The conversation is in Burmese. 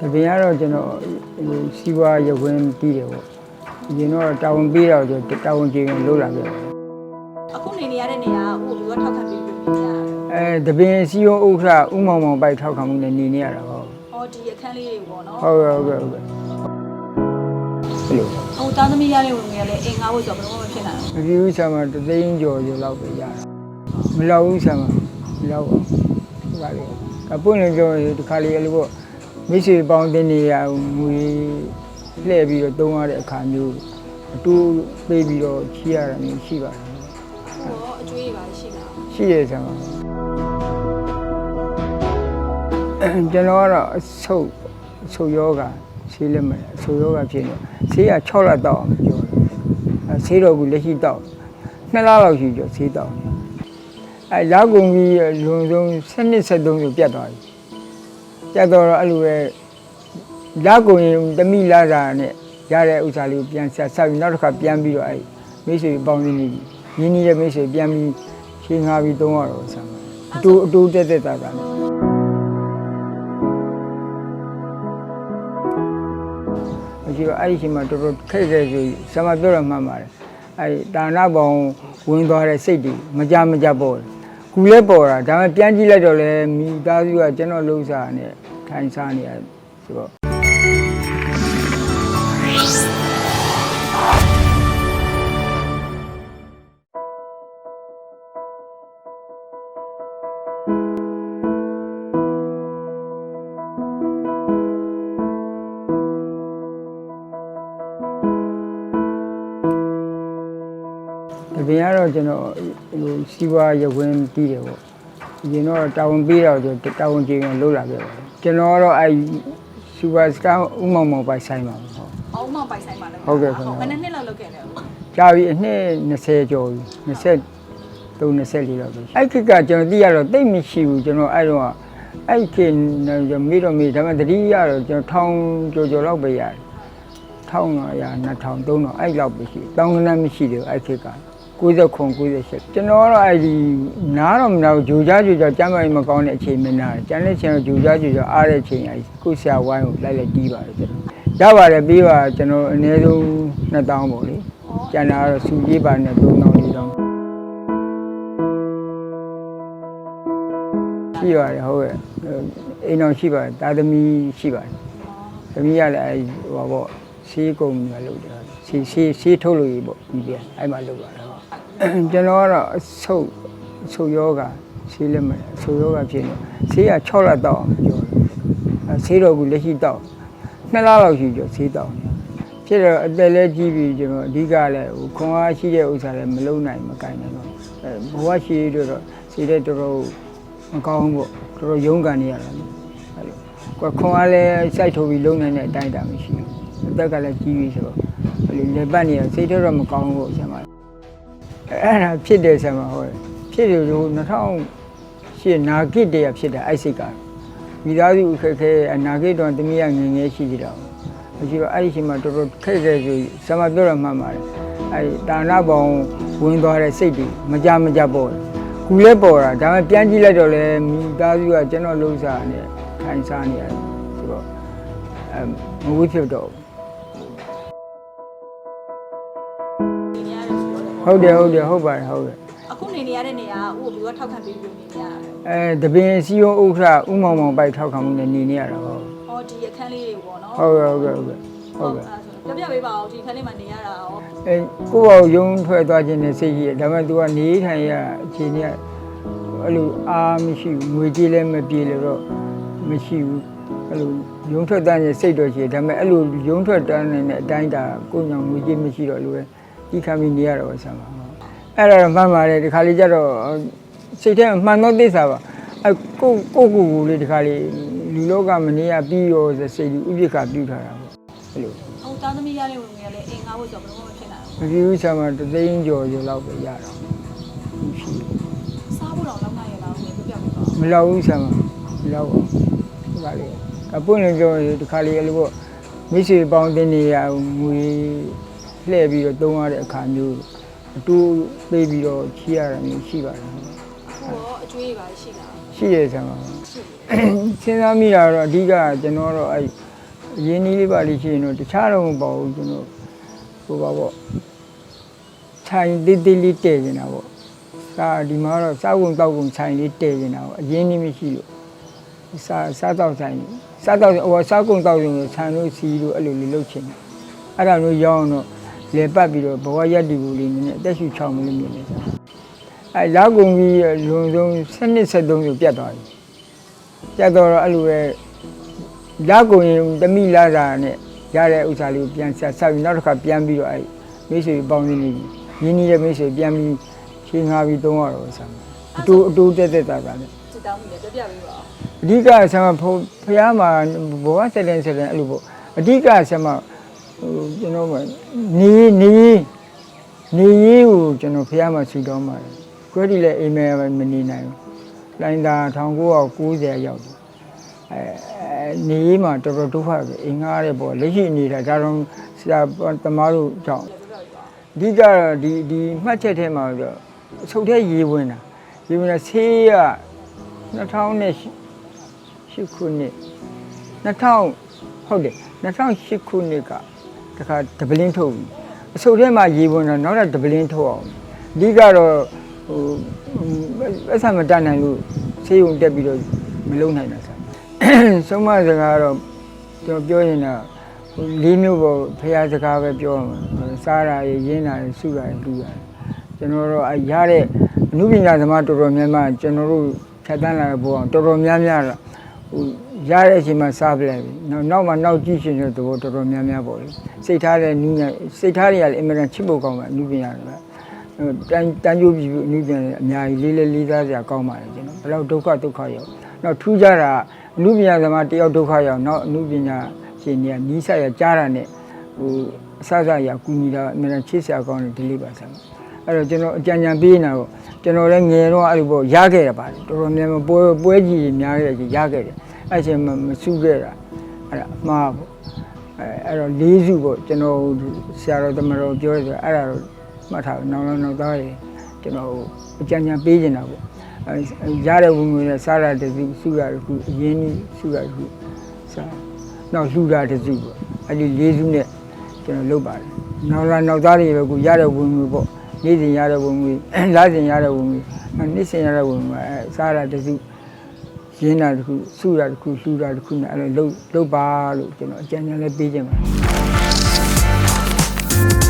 တပင်ကတော့ကျွန်တော်ဟိုစီးပွားရုပ်ဝင်ပြီးတယ်ပေါ့အရင်တော့တာဝန်ပေးတော့ကျွန်တော်တာဝန်ကျေရင်လုပ်လာခဲ့တယ်အခုနေနေရတဲ့နေရာကိုဘယ်လိုထောက်ခံပြီးပြီးနေရလဲအဲတပင်စီယုံဥက္ခရာဥမောင်မောင်ပိုက်ထောက်ခံမှုနဲ့နေနေရတာပေါ့ဟောဒီအခန်းလေးတွေပေါ့နော်ဟုတ်ကဲ့ဟုတ်ကဲ့ဟုတ်ကဲ့ဘယ်လိုဟိုသားသမီးရတဲ့ဝင်ငယ်လည်းအိမ်ငါ့ဘုဆိုဘယ်လိုမှမဖြစ်နိုင်ဘူးဒီဥစ္စာမှာတသိန်းကျော်ကျော်လောက်ပဲရတာမလောက်ဘူးဆာမမလောက်ဘူးဒီပါလေအပွင့်နေပြောရင်ဒီခါလေးအဲ့လိုပေါ့ မိတ်ဆွေပေါင်းတင်နေရငွေလှည့်ပြီးတော့တုံးရတဲ့အခါမျိုးအတူပေးပြီးတော့ချီရတာမျိုးရှိပါတယ်ဟောအကျွေးတွေပါရှိလားရှိရဆာမကျွန်တော်ကတော့အဆုပ်အဆုပ်ယောဂဆေးလက်မအဆုပ်ယောဂဖြစ်နေဆေးက6လတောက်အောင်ပြောတယ်အဲဆေးတော့ဘူးလက်ရှိတောက်2လလောက်ရှိကြောဆေးတောက်နေအဲလောက်ကုန်ပြီးလွန်ဆုံး7နှစ်73ဆိုပြတ်သွားပြီ ပြတ်တော့အဲ့လိုပဲလောက်ကုန်ရင်တမိလာတာနဲ့ရတဲ့ဥစ္စာလေးကိုပြန်ဆက်ဆက်ပြီးနောက်တစ်ခါပြန်ပြီးတော့အဲ့မိတ်ဆွေပေါင်းနေနေပြီရင်းနှီးတဲ့မိတ်ဆွေပြန်ပြီးရှင်းငါပြီးသုံးရတော့ဆံအတူအတူတက်တက်တာတာနဲ့မရှိတော့အဲ့ဒီအချိန်မှာတော်တော်ခက်ခဲဆိုဆရာမပြောရမှန်ပါတယ်အဲ့ဒီဒါနပေါင်းဝင်သွားတဲ့စိတ်တွေမကြမကြပေါ်တယ် ကူလဲပေါ်တာဒါပေမဲ့ပြန်ကြည့်လိုက်တော့လေမိသားစုကကျွန်တော်လှုပ်ရှားနေထိုင်စားနေရဆိုတော့ ပင်ကတော့ကျွန်တော်ဟိုစီးပွားရုပ်ဝင်ပြီးတယ်ပေါ့အရင်တော့တာဝန်ပေးတော့ကျွန်တော်တာဝန်ကျေရင်လုပ်လာခဲ့ပါတယ်ကျွန်တော်ကတော့အဲစူပါစတာဥမောင်မောင်ပိုင်ဆိုင်ပါပေါ့အောင်းမောင်ပိုင်ဆိုင်ပါလဲဟုတ်ကဲ့ခင်ဗျာဘယ်နှစ်နှစ်လောက်လုပ်ခဲ့လဲကြာပြီအနှစ်20ကျော်ပြီ20 3 24လောက်ပဲအဲ့ခေတ်ကကျွန်တော်သိရတော့တိတ်မရှိဘူးကျွန်တော်အဲ့တော့အဲ့ခေတ်မေးတော့မေးဒါပေမဲ့တတိယတော့ကျွန်တော်ထောင်ကျော်ကျော်လောက်ပဲရတယ်1500 2000 3000အဲ့လောက်ပဲရှိတောင်းကနန်းမရှိတယ်အဲ့ခေတ်က 69 98ကျွန်တော်ကတော့အဲ့ဒီနားတော့မနာဘူးဂျူကြားဂျူကြားကျမ်းမာရေးမကောင်းတဲ့အချိန်မနာတယ်ကျန်တဲ့ချိန်တော့ဂျူကြားဂျူကြားအားတဲ့အချိန်အဲ့ကိုဆရာဝိုင်းကိုလိုက်လိုက်တီးပါတယ်ကျွန်တော်ရပါတယ်ပြီးပါကျွန်တော်အနည်းဆုံး2000ပေါ့လေကျန်တာကတော့စူကြီးပါနဲ့3000 4000ရှိပါတယ်ဟုတ်ရဲ့အိမ်တော်ရှိပါတယ်တာသမီရှိပါတယ်သမီးကလည်းအဲဟိုပါပေါ့ဆေးကုံကလုပ်တယ်ဆေးဆေးဆေးထုတ်လို့ရပေါ့ဒီပြန်အဲ့မှာလုပ်ပါတယ်ဟုတ် ကျွန်တော်ကတော့အဆုပ်အဆုပ်ယောဂဆေးလက်မအဆုပ်ယောဂဖြစ်နေဆေးက6လတောက်အောင်ပြောတယ်အဲဆေးတော့ဘူးလက်ရှိတောက်2လလောက်ရှိကြောဆေးတောက်နေဖြစ်တော့အသက်လည်းကြီးပြီကျွန်တော်အဓိကလည်းဟိုခွန်အားရှိတဲ့ဥစ္စာလည်းမလုံနိုင်မကင်နိုင်တော့အဲဘဝရှိရတော့ဆေးတဲ့တော်တော်မကောင်းဘူးပေါ့တော်တော်ရုန်းကန်နေရတာလေအဲ့လိုကွာခွန်အားလည်းစိုက်ထုတ်ပြီးလုံနိုင်တဲ့အတိုင်းအတာမရှိဘူးအသက်ကလည်းကြီးပြီဆိုတော့အဲ့လိုလက်ပတ်နေရစိတ်တော့မကောင်းဘူးဆရာမ အဲ့ဒါဖြစ်တယ်ဆရာမဟုတ်တယ်ဖြစ်တယ်လို့2008နာဂစ်တည်းဖြစ်တာအဲ့စိတ်ကမိသားစုအခက်ခဲအနာဂတ်တော့တမီးကငယ်ငယ်ရှိသေးတာမရှိတော့အဲ့ဒီအချိန်မှာတော်တော်ခက်ခဲဆိုဆရာမပြောရမှန်ပါတယ်အဲ့ဒါနပေါင်းဝင်သွားတဲ့စိတ်တွေမကြမကြပေါ်တယ်ကူလဲပေါ်တာဒါပေမဲ့ပြန်ကြည့်လိုက်တော့လေမိသားစုကကျွန်တော်လှုပ်ရှားနေခိုင်စားနေရတယ်ဆိုတော့အဲမဝိဖြစ်တော့ ဟုတ်တယ်ဟုတ်တယ်ဟုတ်ပါတယ်ဟုတ်တယ်အခုနေနေရတဲ့နေရာကိုဘယ်လိုထောက်ခံပြီးပြီးနေရလဲအဲတပင်စီယုံဥက္ခရာဥမောင်မောင်ပိုက်ထောက်ခံမှုနဲ့နေနေရတာဟုတ်ဟောဒီအခန်းလေးတွေပေါ့နော်ဟုတ်ကဲ့ဟုတ်ကဲ့ဟုတ်ကဲ့ဟုတ်ကဲ့ပြပြပေးပါဦးဒီအခန်းလေးမှာနေရတာရောအဲကိုယ့်ဘောရုံထွက်သွားခြင်းနဲ့စိတ်ကြီးရဒါပေမဲ့ तू ကနေထိုင်ရအခြေအနေကအဲ့လိုအားမရှိဘူးငွေကြေးလည်းမပြေလို့တော့မရှိဘူးအဲ့လိုရုံထွက်တန်းရဲ့စိတ်တော့ရှိတယ်ဒါပေမဲ့အဲ့လိုရုံထွက်တန်းနေတဲ့အတိုင်းတာကိုယ်ညောင်ငွေကြေးမရှိတော့လို့ပဲ ဒီခံပြီးနေရတော့ဆံပါအဲ့ဒါတော့မှန်ပါတယ်ဒီခါလေးကျတော့စိတ်ထဲမှန်တော့သိစားပါအဲ့ကိုကိုကိုကိုလေးဒီခါလေးလူလောကမနေရပြီးရောဆိုစိတ်ကြီးဥပိ္ပခာပြုထားတာပေါ့အဲ့လိုဟိုသားသမီးရတဲ့ဝင်ငယ်လည်းအိမ်ငါ့ဘုဆိုဘယ်လိုမှမဖြစ်နိုင်ဘူးမပြီးဘူးဆံမတသိန်းကျော်ကျော်လောက်ပဲရတော့ရှိစားဖို့တော့လောက်နိုင်ရလားဝင်ပြပြပေးပါဦးမလောက်ဘူးဆံမမလောက်ဘူးဒီခါလေးအပွင့်နေပြောရင်ဒီခါလေးအဲ့လိုပေါ့မိတ်ဆွေပေါင်းတင်နေရငွေ လှည့်ပြီးတော့တုံးရတဲ့အခါမျိုးအတူပေးပြီးတော့ချီရတာမျိုးရှိပါတယ်ဟောအကျွေးတွေပါရှိလားရှရှိရဆံပါစဉ်းစားမိတာတော့အဓိကကျွန်တော်တော့အဲ့ရင်းနှီးလေးပါလိရှိရင်တော့တခြားတော့မပေါ့ဘူးကျွန်တော်ဟိုပါပေါ့ခြိုင်တိတိလေးတည်နေတာပေါ့စာဒီမှာတော့စာဝင်တောက်ကုန်ခြိုင်လေးတည်နေတာပေါ့အရင်းနှီးမရှိလို့စာစားတော့ခြိုင်စားတော့ဟိုစားကုန်တောက်ရင်ခြံလို့စီလို့အဲ့လိုလေးလုပ်ချင်တယ်အဲ့ဒါမျိုးရောင်းတော့ လေပတ်ပြီးတော့ဘဝရက်တီဘူးလေးနည်းနည်းအသက်ရှူချောင်းမလို့မြင်နေစားအဲရောက်ကုန်ပြီးလွန်ဆုံး7နှစ်73ဆိုပြတ်သွားပြီပြတ်တော့အဲ့လိုပဲရောက်ကုန်ရင်တမိလာတာနဲ့ရတဲ့ဥစ္စာလေးကိုပြန်ဆက်ဆက်ပြီးနောက်တစ်ခါပြန်ပြီးတော့အဲ့မိတ်ဆွေပေါင်းနေနေပြီရင်းနှီးတဲ့မိတ်ဆွေပြန်ပြီးရှင်းငါပြီးသုံးရတော့ဆမ်းအတူအတူတက်တက်တာတာနဲ့စစ်တောင်းမိတယ်ပြောပြပေးပါဦးအဓိကဆမ်းဖဖះမှာဘဝဆက်တဲ့ဆက်တဲ့အဲ့လိုပေါ့အဓိကဆမ်းမ ဟိုကျွန်တော်ကနေနေနေရေးကိုကျွန်တော်ဖះမှာဆူတောင်းပါတယ်ခွဲဒီလည်းအိမ်မဲမနေနိုင်ဘူးလိုင်းသာ1990ရောက်တယ်အဲနေရေးမှာတော်တော်ဒုက္ခပဲအိမ်ငားရဲပေါ့လက်ရှိနေတာဒါတော့ဆရာသမားတို့ကြောင့်အဓိကတော့ဒီဒီမှတ်ချက်ထဲမှာဆိုအဆုတ်ထဲရေဝင်တာရေဝင်တာဆေးက2008ခုနှစ်2000ဟုတ်တယ်2008ခုနှစ်က တခါဒပလင်းထုတ်ပြီအဆုတ်ထဲမှာရေဝင်တော့နောက်တော့ဒပလင်းထုတ်အောင်အဓိကတော့ဟိုအဆမတတ်နိုင်လို့ဆေးရုံတက်ပြီးတော့မလုံနိုင်တာဆရာဆုံးမစကားတော့ကျွန်တော်ပြောရင်တော့လေးမျိုးပေါ့ဖះစကားပဲပြောမှာစားတာရရင်းတာစုတာလူတာကျွန်တော်တို့အရတဲ့အမှုပညာသမားတော်တော်များများကျွန်တော်တို့ဖြတ်တန်းလာတဲ့ဘောအောင်တော်တော်များများတော့ဟို ရတဲ့အချိန်မှာစားပလိုက်ပြီနောက်နောက်မှနောက်ကြည့်ရှင်တဲ့သဘောတော်တော်များများပေါ့လေစိတ်ထားတဲ့နည်းနဲ့စိတ်ထားတွေကလည်းအင်မတန်ချစ်ဖို့ကောင်းပါအမှုပညာတွေကတန်တန်ကြိုးပြီးအမှုပညာတွေအများကြီးလေးလေးလေးစားစရာကောင်းပါတယ်ကျွန်တော်ဘယ်တော့ဒုက္ခဒုက္ခရောက်နောက်ထူးကြတာအမှုပညာသမားတယောက်ဒုက္ခရောက်နောက်အမှုပညာရှင်တွေကနီးစပ်ရကြားတာနဲ့ဟိုအဆအဆရကူညီတာအမှန်တန်ချစ်စရာကောင်းတယ်ဒီလေးပါဆမ်းအဲ့တော့ကျွန်တော်အကြံဉာဏ်ပေးနေတာပေါ့ကျွန်တော်လည်းငယ်တော့အဲ့လိုပေါ့ရခဲ့တာပါတယ်တော်တော်များများပွဲပွဲကြီးများခဲ့တယ်ရခဲ့တယ် အဲ့ချိန်မှာမစုခဲ့တာအဲ့ဒါအမှားပေါ့အဲအဲ့တော့လေးစုပေါ့ကျွန်တော်ဆရာတော်တမတော်ပြောတယ်အဲ့ဒါတော့မှတ်ထားနောက်နောက်နောက်သားရကျွန်တော်အကြံဉာဏ်ပေးနေတာပေါ့အဲရတဲ့ဝင်ဝင်နဲ့စားရတဲ့စုစုရတစ်ခုအရင်ကြီးစုရတစ်ခုစားနောက်လှူတာတစ်စုပေါ့အဲ့ဒီလေးစုနဲ့ကျွန်တော်လုပ်ပါတယ်နောက်လာနောက်သားတွေပဲကိုရတဲ့ဝင်ငွေပေါ့နေ့စဉ်ရတဲ့ဝင်ငွေလစဉ်ရတဲ့ဝင်ငွေနေ့စဉ်ရတဲ့ဝင်ငွေအဲစားတာတစ်စု ရင်းတာတစ်ခုစုတာတစ်ခုလှူတာတစ်ခုနဲ့အဲ့လိုလုပ်လုပ်ပါလို့ကျွန်တော်အကြံဉာဏ်လည်းပေးခြင်းပါတယ်